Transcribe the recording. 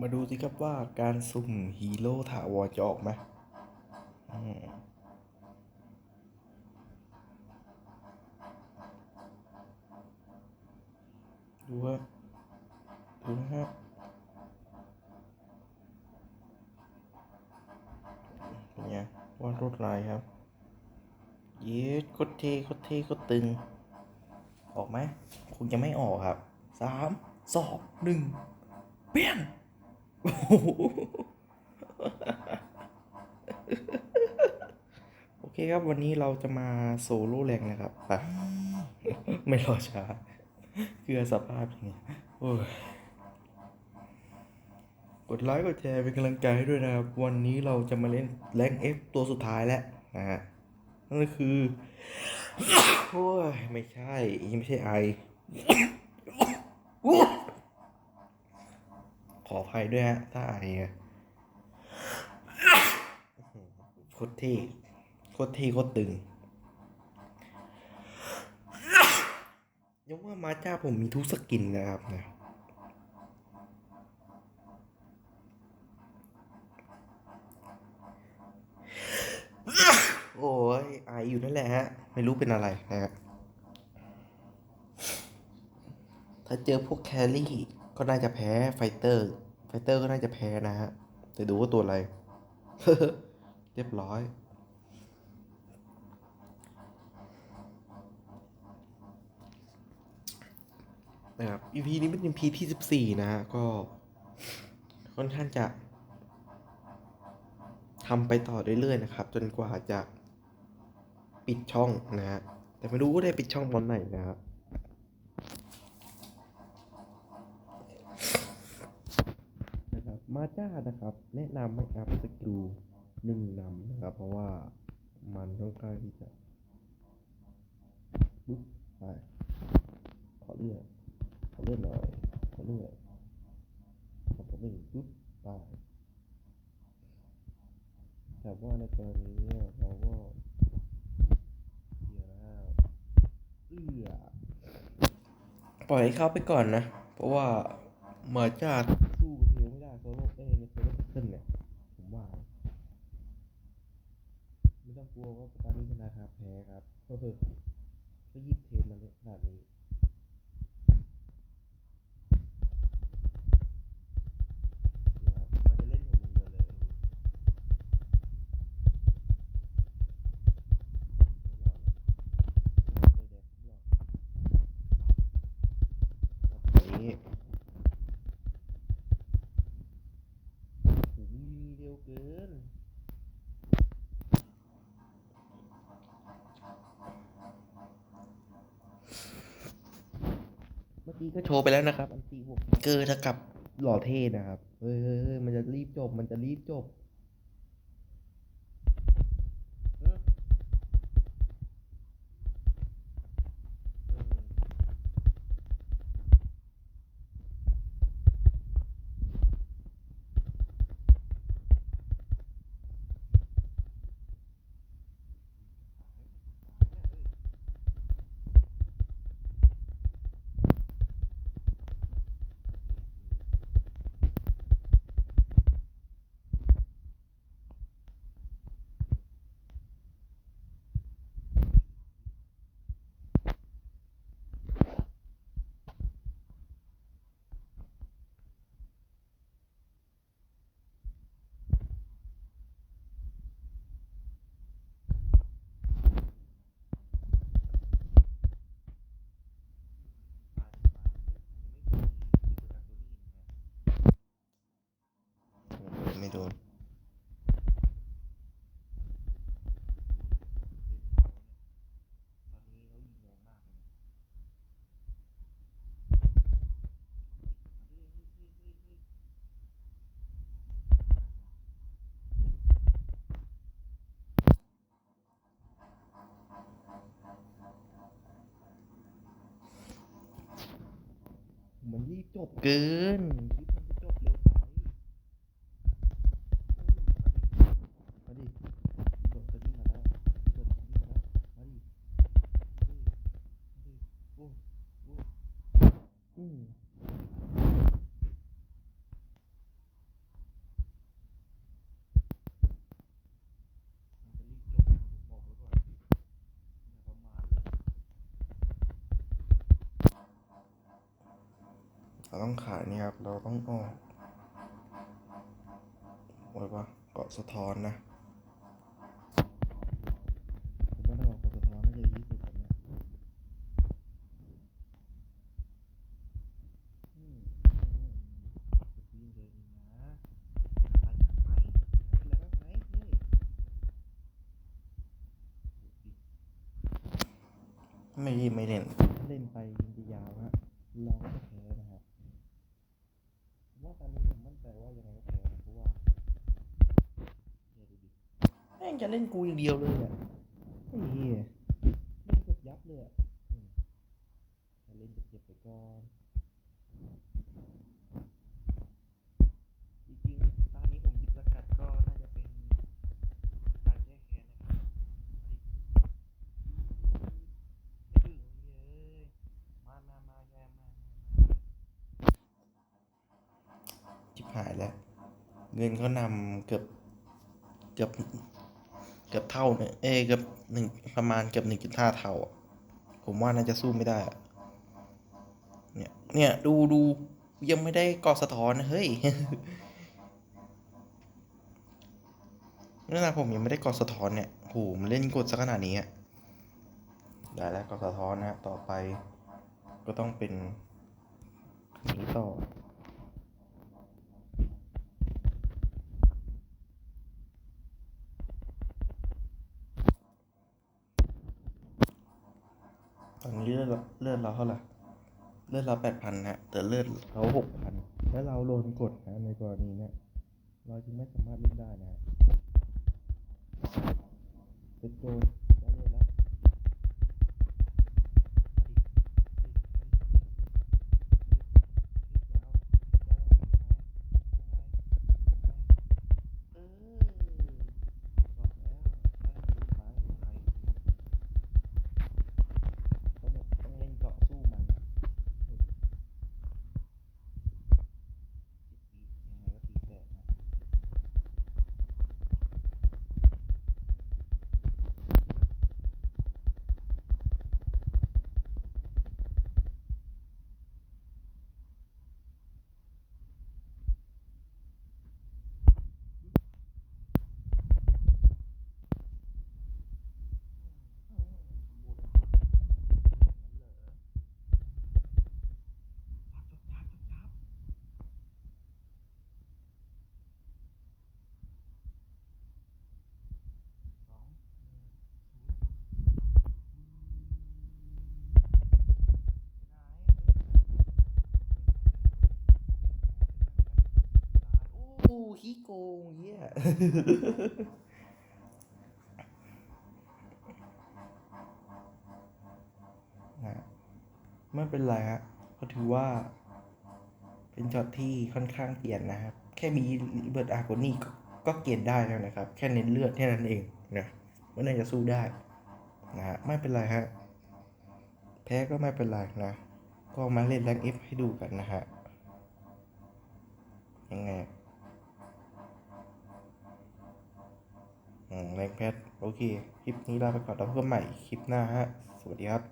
มาดูสิครับว่าการสุ่มฮีโร่ถาวรจะออกไหมดูฮะดูนะฮะเป็นไงวาดรวดลายครับ เย็ดโคตรเท่โคตรเท่โคตรตึง ออกไหมคงจะไม่ออกครับสามสองหนึ่งเปี้ยน โอเคครับวันนี้เราจะมาโซโล่แรงนะครับไปไม่รอช้าเกลือสภาพอย่างเงี้ยโอ้ยกดไลค์กดแชร์เป็นกำลังใจให้ด้วยนะครับ วันนี้เราจะมาเล่นแรงเอฟตัวสุดท้ายแล้วนะฮะนั่นก็คือโอ้ยไม่ใช่ยังไม่ใช่ไอ ขออภัยด้วยฮะถ้าไอโคตรที่โคตรที่โคตรตึงยังว่ามาจ้าผมมีทุกสกินนะครับนะโอ้ยไออยู่นั่นแหละฮะ ไม่รู้เป็นอะไรนะฮะถ้าเจอพวกแคลรี่ ก็น่าจะแพ้ไฟเตอร์ ไฟเตอร์ก็น่าจะแพ้นะฮะ แต่ดูว่าตัวอะไร เรียบร้อย นะครับ EP นี้เป็น EP ที่ 14 นะฮะ ก็ค่อนข้างจะทำไปต่อเรื่อยๆนะครับ จนกว่าจะปิดช่องนะฮะ แต่ไม่รู้ว่าได้ปิดช่องตอนไหนนะครับ มาจ้านะครับ แนะนำให้อัพสกิลหนึ่งนำนะครับ เพราะว่ามันต้องการที่จะปุ๊บไปขอเลื่อนขอเลือดหน่อยขอเลื่อนขอผมไม่ปุ๊บไปแต่ว่าในกรณีนี้เราก็เดี๋ยวนะเอื้อปล่อยให้เขาไปก่อนนะ เพราะว่ามาจ้าสู้ โซโล่เอ้ในโซโล่เส้นเนี่ยผมว่า ไม่ต้องกลัวว่าตอนนี้ธนาคารแพ้ครับ ก็คือก็ยิบเทนมาเนี่ยขนาดนี้ กิน เมื่อกี้ก็โชว์ไปแล้วนะครับ อันตีวกเกอร์เท่ากับหล่อเท่นะครับ เฮ้ยเฮ้ยเฮ้ยมันจะรีบจบ มันจะรีบจบ จบเกิน เราต้องขายนี่ครับ เราต้องออกไว้ว่าเกาะสะท้อนนะผมว่าถ้าออกเกาะสะท้อนน่าจะดีที่สุดแบบเนี้ยอืมอืมจะปีนเลยนะอะไรไหมอะไรบ้างไหมนี่ไม่ไม่เล่น เล่นไปยิงไปยาวฮะเราก็จะแพ้นะฮะผมว่าต แต่ว่ายังไงก็แพ้เพราะว่าแม่งจะเล่นกูอย่างเดียวเลยอะไอ้เหี้ยเล่นกดยับเลยอะอืมจะเล่นเจ็บๆไปก่อนจริงๆตอนนี้ผมหยิบสกัดก็น่าจะเป็นการแก้แค้นนะครับไม่ถึงเลยมามามาแย่มาจิบหายแล้ว เงินเขานำเกือบเกือบเกือบเท่าเนี่ยเอ้เกือบหนึ่งประมาณเกือบหนึ่งจุดห้าเท่า ผมว่าน่าจะสู้ไม่ได้ เนี่ย เนี่ย ดูดูยังไม่ได้กอสะท้อนเฮ้ยนั่นนะผมยังไม่ได้กอสะท้อนเนี่ยโหมันเล่นกดสักขนาดนี้อะได้แล้วกอสะท้อนนะต่อไปก็ต้องเป็นนีต่อ อนนี้เลือดเราเลือดเราเท่าไหร่เลือดเราแปดพันนะแต่เลือดเขาหกพันแล้วเราโดนกดนะในกรณีเนี้ยเราจึงไม่สามารถเล่นได้นะเป็นโจรได้เขี้โกงเหี้ยนะไม่เป็นไรฮะก็ถือว่า เป็นช็อตที่ค่อนข้างเกลียดนะครับ แค่มีเบิร์ดอาร์โกนี่ก็เกลียดได้แล้วนะครับ แค่เน้นเลือดแค่นั้นเองนะไม่น่าจะสู้ได้นะฮะไม่เป็นไรฮะแพ้ก็ไม่เป็นไรนะ ก็มาเล่นแรงเอฟให้ดูกันนะฮะยังไงอืม แรงแพทโอเค คลิปนี้ลาไปก่อนแล้วพบกันใหม่คลิปหน้าฮะ สวัสดีครับ